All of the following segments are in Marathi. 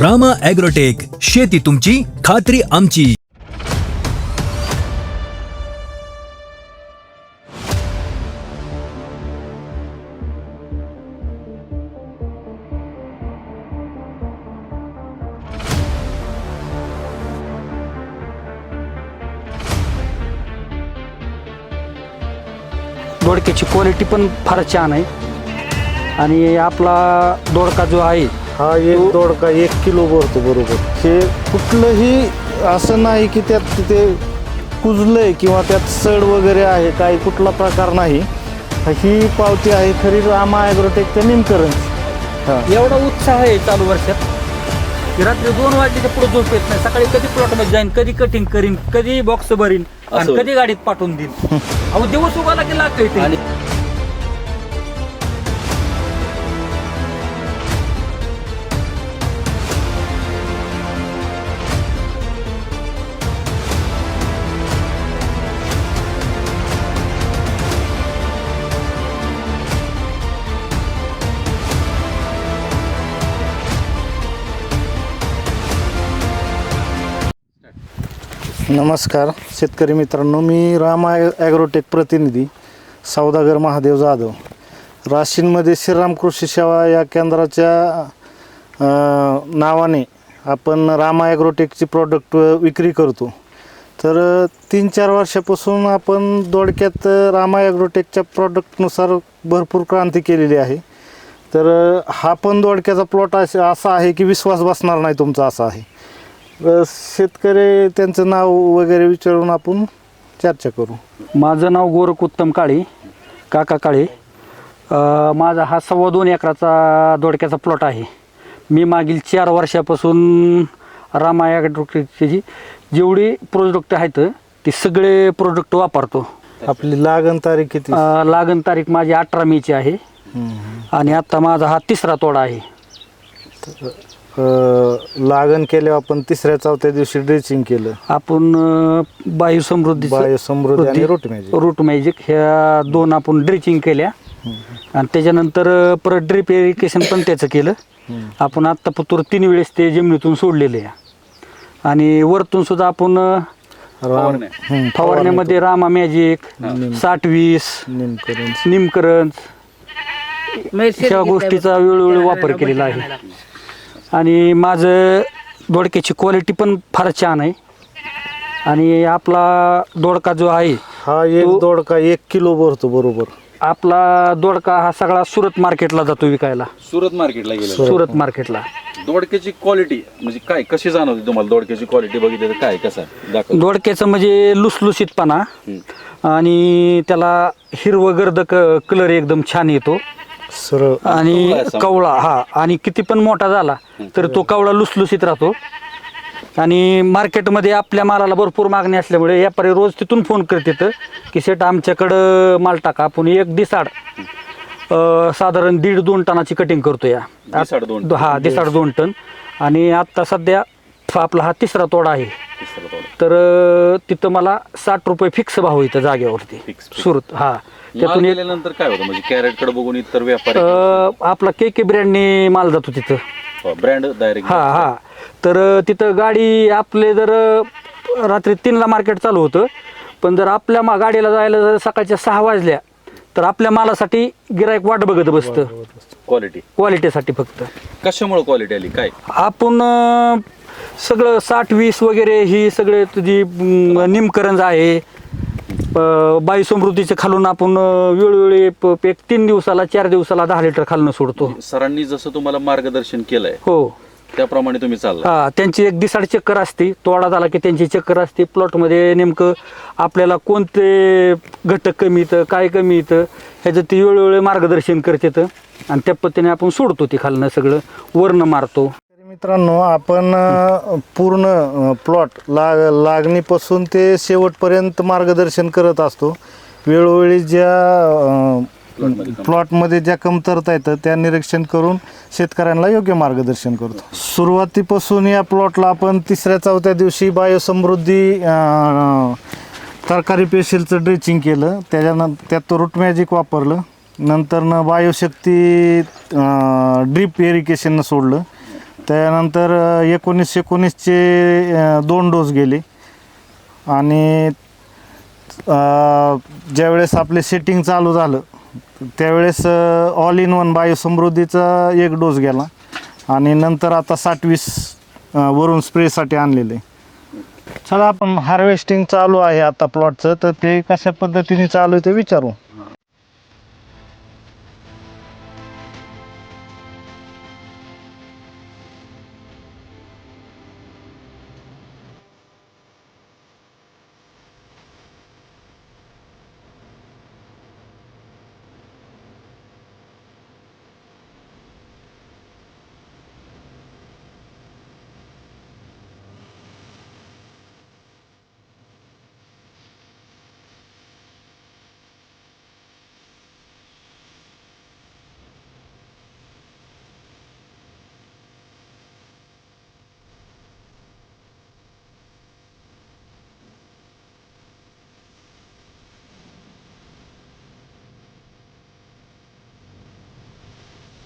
रामा ॲग्रोटेक शेती तुमची खात्री आमची. दोडक्याची क्वालिटी पण फार छान आहे. आणि आपला दोडका जो आहे हा एक दोडका एक किलो भरतो बरोबर. हे कुठलंही असं नाही की त्यात तिथे कुजलंय किंवा त्यात सड वगैरे आहे काही कुठला प्रकार नाही. ही पावती आहे खरी रामा ॲग्रोटेकचं निमकरण हा. एवढा उत्साह आहे चालू वर्षात. की रात्री दोन वाजल्याच्या पुढे झोप येत नाही. सकाळी कधी प्लॉटमध्ये जाईन कधी कटिंग करीन कधी बॉक्स भरीन आणि. कधी गाडीत पाठवून देईन. अहो दिवस उभाला की लागतोय ते. नमस्कार. शेतकरी मित्रांनो मी रामा ॲग्रोटेक प्रतिनिधी सौदागर महादेव जाधव. राशीनमध्ये श्रीराम कृषी सेवा या केंद्राच्या नावाने आपण रामा ॲग्रोटेकची प्रॉडक्ट विक्री करतो. तर तीन चार वर्षापासून आपण दोडक्यात रामा ॲग्रोटेकच्या प्रॉडक्टनुसार भरपूर क्रांती केलेली आहे. तर हा पण दोडक्याचा प्लॉट असा असा आहे की विश्वास बसणार नाही तुमचा असा आहे. शेतकरी त्यांचं नाव वगैरे विचारून आपण चर्चा करू. माझं नाव गोरख उत्तम काळे काका काळे. अं, माझा हा सव्वा दोन एकराचा दोडक्याचा प्लॉट आहे. मी मागील चार वर्षापासून रामाया डॉक्टरची जी जेवढी प्रोडक्ट आहेत ते सगळे प्रोडक्ट वापरतो. आपली लागण तारीख किती? अं, लागण तारीख माझी अठरा मेची आहे. आणि आता माझा हा तिसरा तोडा आहे. लागण केल्यावर आपण तिसऱ्या चौथ्या दिवशी ड्रेसिंग केलं. आपण अं, बायू समृद्धी बायोसमृद्धी आणि रूट मॅजिक रूट मॅजिक ह्या दोन आपण ड्रिचिंग केल्या. आणि त्याच्यानंतर अं, परत ड्रिप इरिगेशन पण त्याचं केलं. आपण आत्ता पतूर तीन वेळेस ते जमिनीतून सोडलेले आहे. आणि वरतून सुद्धा आपण अं, राम हम्म, फवारण्यामध्ये रामा मॅजिक साठ वीस निमकरण निमकरंज. ह्या गोष्टीचा वेळोवेळी वापर केलेला आहे. आणि माझं दोडक्याची क्वालिटी पण फार छान आहे. आणि आपला दोडका जो आहे हा एक दोडका एक किलो भरतो बरोबर. आपला दोडका हा सगळा सुरत मार्केटला जातो विकायला. सुरत मार्केटला गेलं सुरत. मार्केटला. दोडक्याची क्वालिटी म्हणजे काय कशी जाणवते तुम्हाला दोडक्याची क्वालिटी बघितली तर काय कसं? आहे? दाखव. दोडक्याचं म्हणजे लुसलुसीतपणा. आणि त्याला हिरवं गर्द कलर एकदम छान येतो. सरळ आणि कवळा हा आणि किती पण मोठा झाला तर तो कवळा लुसलुसीत राहतो. आणि मार्केटमध्ये आपल्या मालाला भरपूर मागणी असल्यामुळे व्यापारी रोज तिथून फोन करतात की सेट आमच्याकडं माल टाका आपण एक दिसाड अं, साधारण दीड दोन टनाची कटिंग करतो या दिसाड दोन टन. हा दिसाड दोन टन. आणि आत्ता सध्या आपला हा तिसरा तोडा आहे. तिसरं. तर अं, तिथं मला साठ रुपये फिक्स भाव येतं जागेवरती. Fix, fix. सुरत हा. माल त्यातून एक गेल्यानंतर काय होतं? म्हणजे कॅरेटकडे बघून इतर व्यापारी अं, आपला के के ब्रँडने माल जातो तिथं. ब्रँड डायरेक्ट हा हा. तर अ, तिथं गाडी आपले जर अ, रात्री तीनला मार्केट चालू होतं पण जर आपल्या मा गाडीला जायला जर सकाळच्या सहा वाजल्या तर आपल्या मालासाठी गिरायक वाट बघत बसतं. क्वालिटी क्वालिटीसाठी फक्त. कशामुळे क्वालिटी आली? काय? आपण अ, सगळं साठ वीस वगैरे ही सगळे तुझी निमकरंज आहे. बाई समृद्धीच्या खालून आपण वेळोवेळी प- एक तीन दिवसाला चार दिवसाला दहा लिटर खालनं सोडतो. सरांनी जसं तुम्हाला मार्गदर्शन केलंय हो. त्याप्रमाणे तुम्ही चालला हा त्यांची एक दिसाड चक्कर असते तोडा झाला की त्यांची चक्कर असते. प्लॉटमध्ये नेमकं आपल्याला कोणते घटक कमी येतं काय कमी येतं ह्याचं ती वेळोवेळी मार्गदर्शन करतात. आणि त्या पद्धतीने आपण सोडतो ती खालनं सगळं वर्ण मारतो. मित्रांनो आपण अ, पूर्ण प्लॉट लाग लागणीपासून ते शेवटपर्यंत मार्गदर्शन करत असतो. वेळोवेळी ज्या प्लॉटमध्ये ज्या कमतरता येतं त्या निरीक्षण करून शेतकऱ्यांना योग्य मार्गदर्शन करतो. सुरुवातीपासून या प्लॉटला आपण तिसऱ्या चौथ्या दिवशी बायोसमृद्धी अ, तरकारी पेशीलचं ड्रेचिंग केलं. त्याच्यानंतर त्यात रूट मॅजिक वापरलं. नंतरनं बायोशक्ती ड्रीप इरिगेशननं सोडलं. त्यानंतर एकोणीस एकोणीसचे दोन डोस गेले. आणि ज्यावेळेस आपले सेटिंग चालू झालं त्यावेळेस ऑल इन वन बायोसमृद्धीचा एक डोस गेला. आणि नंतर आता साठवीस वरून स्प्रेसाठी आणलेले. चला आपण हार्वेस्टिंग चालू आहे आता प्लॉटचं. तर ते कशा पद्धतीने चालू आहे ते विचारू.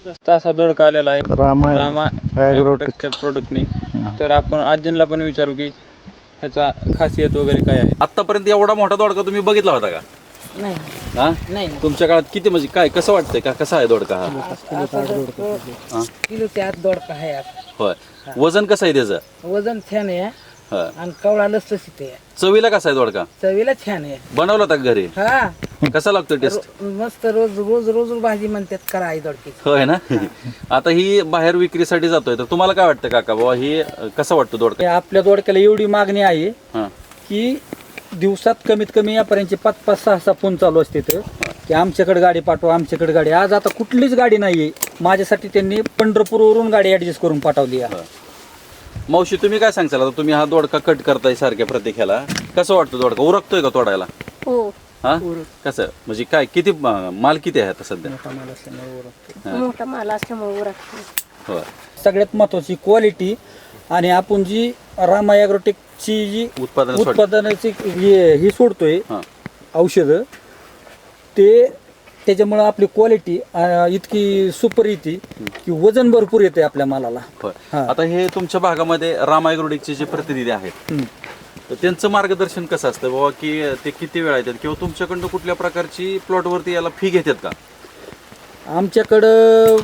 असा दोडका आलेला आहे रामा रामा ॲग्रोटेक प्रोडक्टने तर आपण आजींना पण विचारू की ह्याचा खासियत वगैरे काय आहे. आतापर्यंत एवढा मोठा दोडका तुम्ही बघितला होता का? नाही. हा? नाही. तुमच्या काळात किती म्हणजे काय कसं वाटतंय का? कसा आहे दोडका? हा किलो ते आत दोडका आहे आता. होय. वजन कसं आहे त्याचं? वजन छान आहे. हा. आणि कवळा लसलसीत आहे चवीला कसा आहे दोडका? चवीला छान आहे. बनवला होता का घरी? हा. कसा लागतो टेस्ट रो- मस्त रोज रोज रोज भाजी म्हणतात करा आई दोडकी. होय ना? आता ही बाहेर विक्रीसाठी जातोय तर तुम्हाला काय वाटतं काका? बाबा ही अं, कसं वाटतं दोडका? आपल्या दोडक्याला एवढी मागणी आहे हा. की दिवसात कमीत कमी यापर्यंत पाच पाच सहा सहा फोन चालू असते तर की आमच्याकडे गाडी पाठवा आमच्याकडे गाडी. आज आता कुठलीच गाडी नाही आहे माझ्यासाठी त्यांनी पंढरपूरवरून गाडी ॲडजस्ट करून पाठवली आहे. मावशी तुम्ही काय सांगचाल आता तुम्ही हा दोडका कट करताय सारख्या प्रत्येकाला कसं वाटतं दोडका? उरकतोय का तोडायला? हो. हा? कसं? म्हणजे काय किती अं, माल किती आहे आता सध्या? मोठा माल असल्यामुळे उरकतो होय सगळ्यात महत्वाची क्वालिटी आणि आपण जी रामा ॲग्रोटेकची जी उत्पादन सोड- उत्पादनाची हे ही सोडतोय हा. औषधं ते त्याच्यामुळं आपली क्वालिटी इतकी सुपर येते की वजन भरपूर येते आपल्या मालाला हा. आता हे तुमच्या भागामध्ये रामायग्रोडिकचे जे प्रतिनिधी आहेत हम्म. तर त्यांचं मार्गदर्शन कसं असतं बाबा की ते किती वेळा येतात किंवा तुमच्याकडनं कुठल्या प्रकारची प्लॉटवरती याला फी घेतात का आमच्याकडं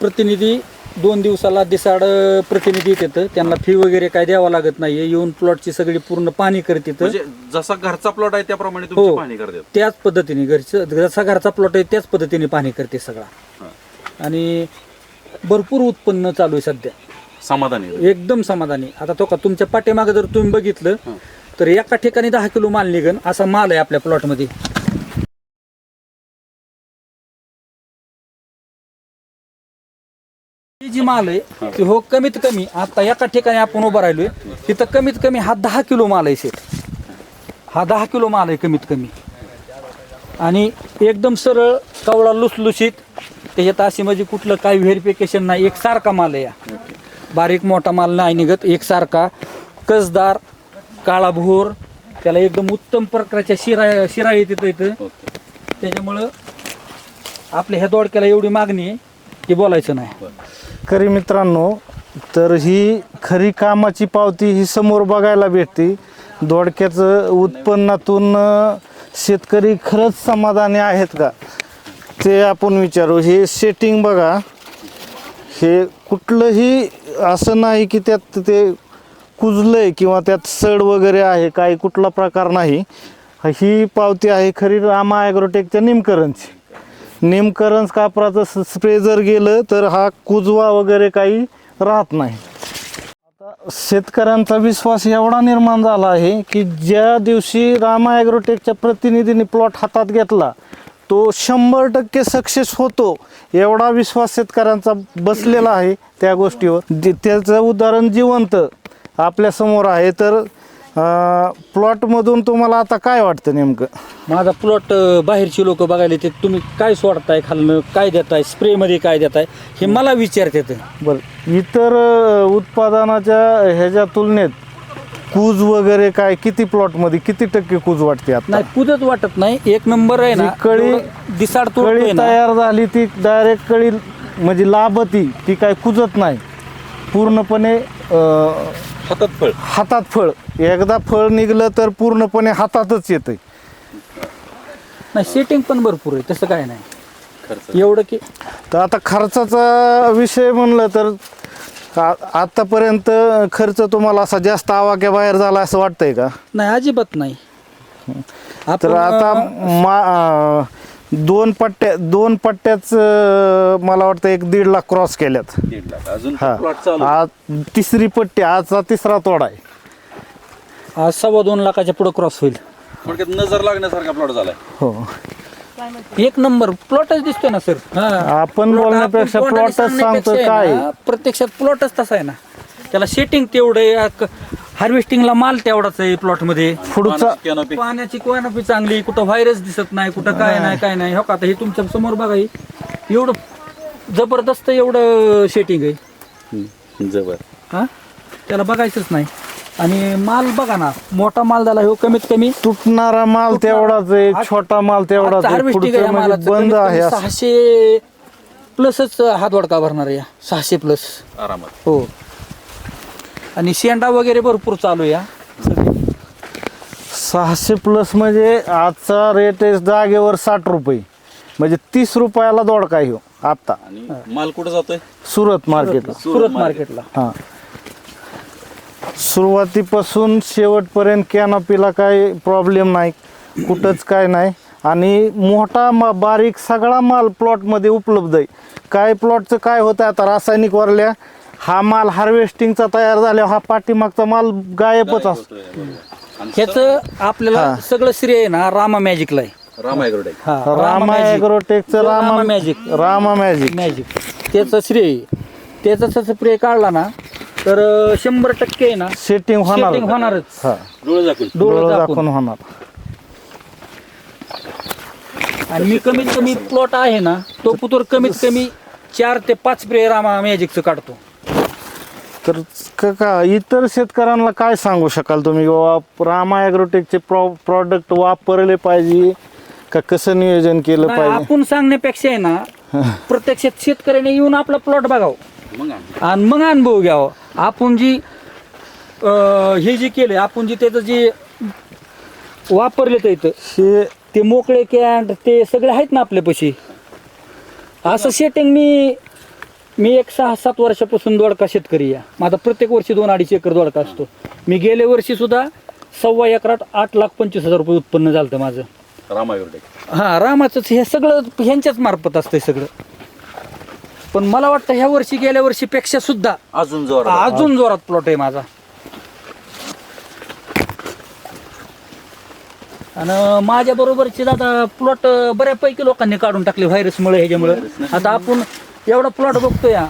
प्रतिनिधी दोन दिवसाला दिसाड प्रतिनिधी येतात त्यांना फी वगैरे काय द्यावं लागत नाहीये. येऊन प्लॉटची सगळी पूर्ण पाहणी करतात म्हणजे जसा घरचा प्लॉट आहे त्याप्रमाणे तुमची हो. पाहणी करतात. त्याच पद्धतीने घरचं जसा घरचा प्लॉट आहे त्याच पद्धतीने पाहणी करते सगळा. आणि भरपूर उत्पन्न चालू आहे सध्या. समाधानी आहे. एकदम समाधानी. आता तो का तुमच्या पाठीमागे जर तुम्ही बघितलं तर एका ठिकाणी दहा किलो माल निघन असा माल आहे आपल्या प्लॉटमध्ये ही जी माल आहे ती हो कमीत कमी आता एका ठिकाणी आपण उभं राहिलोय तिथं कमीत कमी हा दहा किलो माल आहे शेत हा दहा किलो माल आहे कमीत कमी. आणि एकदम सरळ कवळा लुसलुशीत त्याच्यात अशी म्हणजे कुठलं काही व्हेरिफिकेशन नाही एक सारखा माल आहे बारीक मोठा माल नाही निघत एकसारखा कसदार काळा भोर त्याला एकदम उत्तम प्रकारच्या शिरा शिराळी तिथं इथं. त्याच्यामुळं आपल्या ह्या दोडक्याला एवढी मागणी आहे की बोलायचं नाही. शेतकरी मित्रांनो तर ही खरी कामाची पावती ही समोर बघायला भेटते. दोडक्याचं उत्पन्नातून शेतकरी खरंच समाधानी आहेत का? ते आपण विचारू. हे सेटिंग बघा. हे कुठलंही असं नाही की त्यात ते कुजलं आहे किंवा त्यात सड वगैरे आहे काही कुठला प्रकार नाही. ही पावती आहे खरी रामा ॲग्रोटेकच्या निमकरणची निमकरंज कापराचं स्प्रे जर गेलं तर हा कुजवा वगैरे काही राहत नाही. आता शेतकऱ्यांचा विश्वास एवढा निर्माण झाला आहे की ज्या दिवशी रामा ॲग्रोटेकच्या प्रतिनिधींनी प्लॉट हातात घेतला तो शंभर टक्के सक्सेस होतो एवढा विश्वास शेतकऱ्यांचा बसलेला आहे त्या गोष्टीवर. जे- त्याचं उदाहरण जिवंत आपल्यासमोर आहे तर प्लॉटमधून तुम्हाला आता काय वाटतं नेमकं? माझा प्लॉट बाहेरची लोक बघायला येते तुम्ही काय सोडताय खालनं? काय देताय? स्प्रेमध्ये काय देताय? हे मला विचारतात. बरं. इतर अ, उत्पादनाच्या ह्याच्या तुलनेत कूज वगैरे काय किती प्लॉटमध्ये किती टक्के कूज वाटते आता? नाही कुदच वाटत नाही. एक नंबर आहे ना कळी- एवढं दिसाड तोडतोय कळी ना. तयार झाली ती डायरेक्ट कळी म्हणजे लाभती ती काय कुजत नाही. पूर्णपणे अं, हातात फळ. हातात फळ. एकदा फळ निघलं तर पूर्णपणे हातातच येतंय. नाही सेटिंग पण भरपूर आहे. तसं काय नाही. खर्च. एवढं की तर आता खर्चाचा विषय म्हणलं तर आ- आतापर्यंत खर्च तुम्हाला असा जास्त आवाक्या बाहेर झाला असं वाटतंय का? नाही अजिबात नाही. तर आपण, आता मा दोन पट्ट्या दोन पट्ट्याच मला वाटतं एक दीड लाख क्रॉस केल्यात. दीड लाख. अजून हा. प्लॉट चालू? आज तिसरी पट्टी आजचा तिसरा तोडा आहे. आज सव्वा दोन लाखाच्या पुढे क्रॉस होईल. थोडक्यात नजर लागण्यासारखा प्लॉट झालाय. हो. एक नंबर प्लॉटच दिसतोय ना सर आपण बोलण्यापेक्षा प्लॉटच सांगतो काय? प्रत्यक्षात प्लॉटच तसा आहे ना. त्याला सेटिंग तेवढं आहे हार्वेस्टिंगला माल तेवढाच आहे प्लॉटमध्ये पुढचा कॅनोपी पाण्याची क्वानपी चांगली कुठं व्हायरस दिसत नाही कुठं काय नाही काय नाही. हो का? आता हे तुमच्यासमोर बघा हे एवढं जबरदस्त एवढं सेटिंग आहे. जबर. हा? त्याला बघायचंच नाही. आणि माल बघा ना मोठा माल झाला हो कमीत कमी. तुटणारा माल तेवढाच आहे छोटा माल तेवढाच आहे. हार्वेस्टिंग पुढचं म्हणजे बंद आहे असं. सहाशे प्लसच हात वडका भरणार आहे या. सहाशे प्लस. आरामात. हो. आणि शेंडा वगैरे भरपूर चालू आहे या सहाशे प्लस म्हणजे आजचा रेट आहे जागेवर साठ रुपये. म्हणजे तीस रुपयाला दोडका ह्यो आता आणि माल कुठं जातोय? सुरत मार्केटला सुरत मार्केटला हा. सुरुवातीपासून शेवटपर्यंत कॅनॉपीला काय प्रॉब्लेम नाही कुठंच काय नाही. आणि मोठा मा बारीक सगळा माल प्लॉटमध्ये उपलब्ध आहे. काय प्लॉटचं काय होतं आता? रासायनिक वरल्या हा माल हार्वेस्टिंगचा तयार झाल्यावर हा पाठीमागचा माल गायबच असतो. ह्याचं आपल्याला सगळं श्रेय आहे ना रामा मॅजिकला आहे. राम ॲग्रोटेक हा Rama ॲग्रोटेकचं Rama magic Rama magic magic त्याचं श्रेय आहे. त्याचा जर स्प्रे काढला ना तर अं, शंभर टक्के आहे ना सेटिंग होणार सेटिंग होणारच. हा. डोळे दाखवून डोळं डोळं दाखवून दाखवून होणार. आणि मी कमीत कमी प्लॉट आहे ना तो पुतोर कमीत कमी चार ते पाच स्प्रे रामा मॅजिकचं काढतो. तर क- का इतर शेतकऱ्यांना काय सांगू शकाल तुम्ही? बाबा रामा ॲग्रोटेकचे प्रॉ प्रॉडक्ट वापरले पाहिजे का कसं नियोजन केलं नाही, पाहिजे? आपण सांगण्यापेक्षा आहे ना प्रत्यक्षात शेतकऱ्याने येऊन आपला प्लॉट बघावं. आणि. मग अनुभव घ्यावा. आपण जी अं, हे जे केलं आपण जे त्याचं जे वापरले तर इथं हे ते मोकळे कॅन्ट ते सगळे आहेत ना आपल्यापाशी. असं सेटिंग मी मी एक सहा सात वर्षापासून दोडका शेतकरी आहे. माझा प्रत्येक वर्षी दोन अडीच एकर दोडका असतो. मी गेल्या वर्षी सुद्धा सव्वा एकरात आठ लाख पंचवीस हजार रुपये उत्पन्न झालं माझं. हां रामाचंच हे सगळं ह्यांच्याच मार्फत असतंय सगळं. पण मला वाटतं ह्या वर्षी गेल्या वर्षीपेक्षा सुद्धा अजून जोर अजून जोरात प्लॉट आहे माझा. आणि माझ्या बरोबरचे आता प्लॉट बऱ्यापैकी लोकांनी काढून टाकले व्हायरसमुळे ह्याच्यामुळे. आता आपण एवढा प्लॉट बघतोय हा.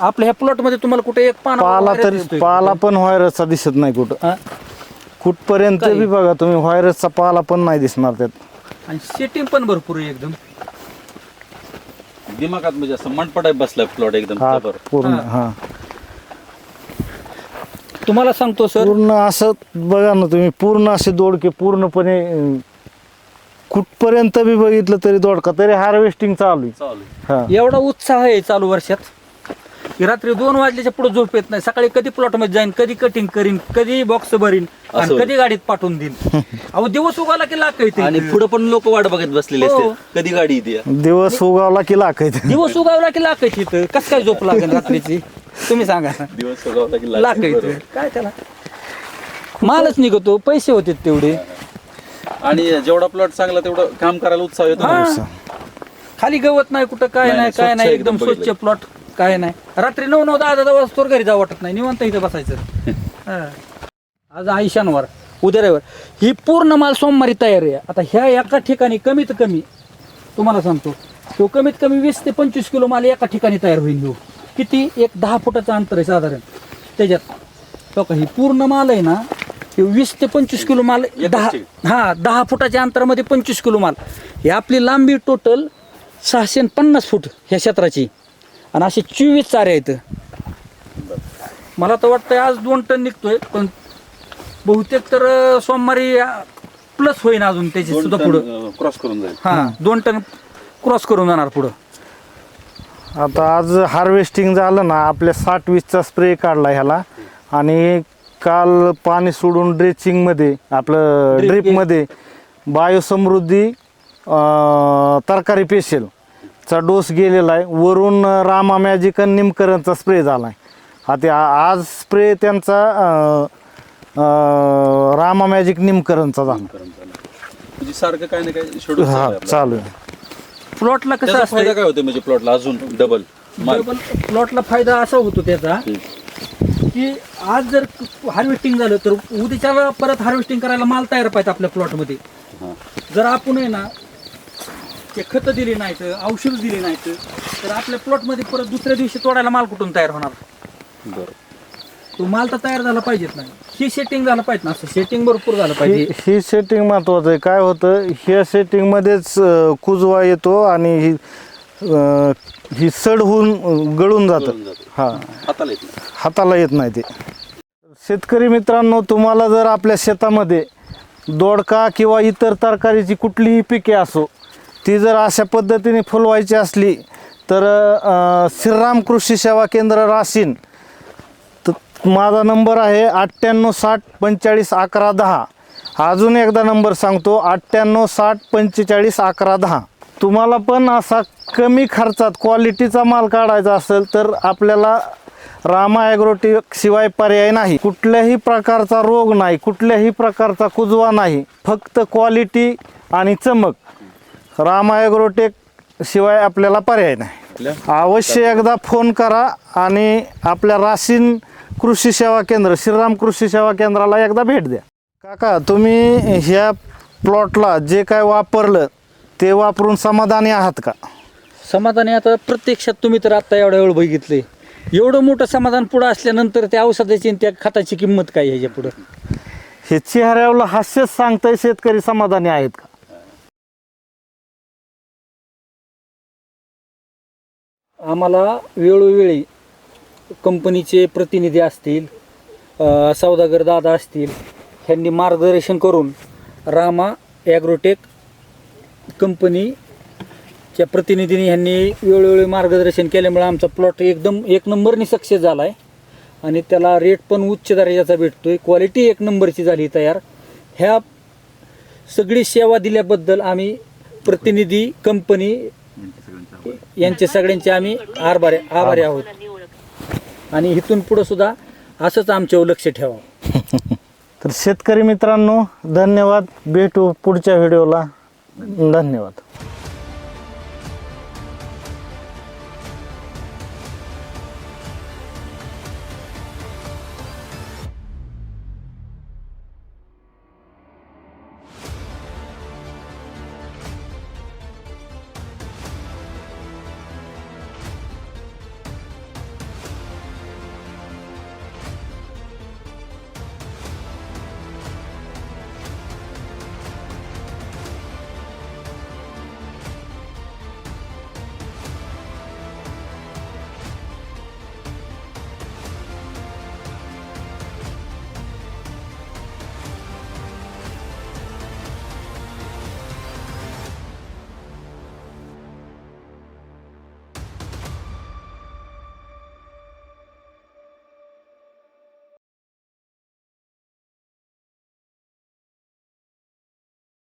आपल्या ह्या प्लॉटमध्ये तुम्हाला कुठे एक पाना पाला तरी. पाला पण व्हायरसचा दिसत नाही कुठं? कुठपर्यंत काही. बी बघा तुम्ही व्हायरसचा पाला पण नाही दिसणार त्यात आणि सेटिंग पण भरपूर आहे एकदम दिमागात म्हणजे असं मनपटाय बसलाय प्लॉट एकदम हा जबर पूर्ण हा तुम्हाला सांगतो सर पूर्ण असं बघा ना तुम्ही पूर्ण असे दोडके पूर्णपणे अं, कुठपर्यंत बी बघितलं तरी दोडका तरी हार्वेस्टिंग चालू आहे. चालू आहे. हा. एवढा उत्साह आहे चालू वर्षात. की रात्री दोन वाजल्याच्या पुढे झोप येत नाही. सकाळी कधी प्लॉटमध्ये जाईन कधी कटिंग करीन कधी बॉक्स भरीन आणि कधी गाडीत पाठवून देईन. अहो दिवस उगाला की लाख येते आणि पुढे पण लोक वाट बघत बसलेले हो. असते कधी गाडी येते दिवस उगावला की लाखायचं दिवस उगावला की लाख येते इथं. कस काय झोप लागेल रात्रीची? तुम्ही सांगा. दिवस सगळं की लाख येते काय त्याला? मालच निघतो पैसे होते तेवढे. आणि जेवढा प्लॉट चांगला तेवढं काम करायला उत्साह येतो ना. हा. खाली गवत नाही कुठं काय नाही, नाही काय नाही एकदम एकदम स्वच्छ. प्लॉट काय नाही रात्री नऊ नऊ दहा दहा वाजता घरी जावं वाटत नाही निवांत इथं बसायचं हा. आज आहे शनिवार उद्या रविवार ही पूर्ण माल सोमवारी तयार आहे आता ह्या एका ठिकाणी कमीत कमी तुम्हाला सांगतो तो कमीत कमी वीस ते पंचवीस किलो माल एका ठिकाणी तयार होईल ह्यो. किती एक दहा फुटाचं अंतर आहे साधारण त्याच्यात बघा ही पूर्ण माल आहे ना वीस ते पंचवीस किलो माल दहा हा दहा फुटाच्या अंतरामध्ये पंचवीस किलो माल. ही आपली लांबी टोटल सहाशे पन्नास फूट ह्या क्षेत्राची. आणि असे चोवीस चारे आहेत. मला तर वाटतं आज दोन टन निघतोय पण बहुतेक तर अं, सोमवारी प्लस होईन अजून त्याची सुद्धा पुढं. क्रॉस करून जाईल. हा दोन टन क्रॉस करून जाणार पुढं. आता आज हार्वेस्टिंग झालं ना आपल्या साठ वीसचा स्प्रे काढला ह्याला. आणि काल पाणी सोडून ड्रेचिंगमध्ये आपलं Drip ड्रीपमध्ये बायोसमृद्धी अं, तरकारी पेशल चा डोस गेलेला आहे. वरून रामा मॅजिक आणि निमकरणचा स्प्रे झाला आहे हा ते आ- आज स्प्रे त्यांचा अं, अं, रामा मॅजिक निमकरणचा झाला. म्हणजे सारखं काय ना काय शेड्यूल हा चालू आहे. प्लॉटला कसं त्याचा फायदा असतं काय होतो म्हणजे प्लॉटला अजून डबल प्लॉटला फायदा असा होतो त्याचा की आज जर हार्वेस्टिंग झालं तर उद्याच्याला परत हार्वेस्टिंग करायला माल तयार पाहिजे आपल्या प्लॉटमध्ये जर आपण आहे ना ते खतं दिली नाहीत औषध दिली नाहीत तर आपल्या प्लॉटमध्ये परत दुसऱ्या दिवशी तोडायला माल कुठून तयार होणार? बरं. तो माल तर तयार झाला पाहिजेत नाही ही सेटिंग झालं पाहिजे ना असं सेटिंग भरपूर झालं पाहिजे. ही सेटिंग महत्वाचं आहे. काय होतं ह्या सेटिंगमध्येच कुजवा येतो आणि ही अं, ही सड होऊन गळून जातं. हा. हाताला येत नाही. हाताला येत नाही ते. शेतकरी मित्रांनो तुम्हाला जर आपल्या शेतामध्ये दोडका किंवा इतर तरकारीची कुठलीही पिके असो ती जर अशा पद्धतीने फुलवायची असली तर अं, श्रीराम कृषी सेवा केंद्र राशीन तर माझा नंबर आहे अठ्ठ्याण्णव साठ पंचेचाळीस अकरा दहा. अजून एकदा नंबर सांगतो अठ्ठ्याण्णव साठ पंचेचाळीस अकरा दहा. तुम्हाला पण असा कमी खर्चात क्वालिटीचा माल काढायचा असेल तर आपल्याला रामा ॲग्रोटेक शिवाय पर्याय नाही. कुठल्याही प्रकारचा रोग नाही कुठल्याही प्रकारचा कुजवा नाही. फक्त क्वालिटी आणि चमक. रामा ॲग्रोटेक शिवाय आपल्याला पर्याय नाही. अवश्य एकदा फोन करा आणि आपल्या राशीन कृषी सेवा केंद्र श्रीराम कृषी सेवा केंद्राला एकदा भेट द्या. काका तुम्ही ह्या प्लॉटला जे काय वापरलं ते वापरून समाधानी आहात का? समाधानी आता प्रत्यक्षात तुम्ही तर आता एवढ्या वेळ बघितले एवढं मोठं समाधान पुढं असल्यानंतर त्या औषधाची आणि त्या खताची किंमत काय ह्याच्या पुढं हे चेहऱ्यावर हास्यच सांगताय शेतकरी समाधानी आहेत का? आम्हाला वेळोवेळी कंपनीचे प्रतिनिधी असतील अ, सौदागर दादा असतील ह्यांनी मार्गदर्शन करून रामा ॲग्रोटेक कंपनीच्या प्रतिनिधींनी ह्यांनी वेळोवेळी मार्गदर्शन केल्यामुळे आमचा प्लॉट एकदम एक नंबरनी सक्सेस झाला आहे आणि त्याला रेट पण उच्च दर्जाचा भेटतो आहे क्वालिटी एक नंबरची झाली तयार. ह्या सगळी सेवा दिल्याबद्दल आम्ही प्रतिनिधी कंपनी यांचे सगळ्यांचे आम्ही आभारी आभारी. आहोत. आणि इथून पुढं सुद्धा असंच आमच्यावर लक्ष ठेवा. तर शेतकरी मित्रांनो धन्यवाद. भेटू पुढच्या व्हिडिओला. धन्यवाद.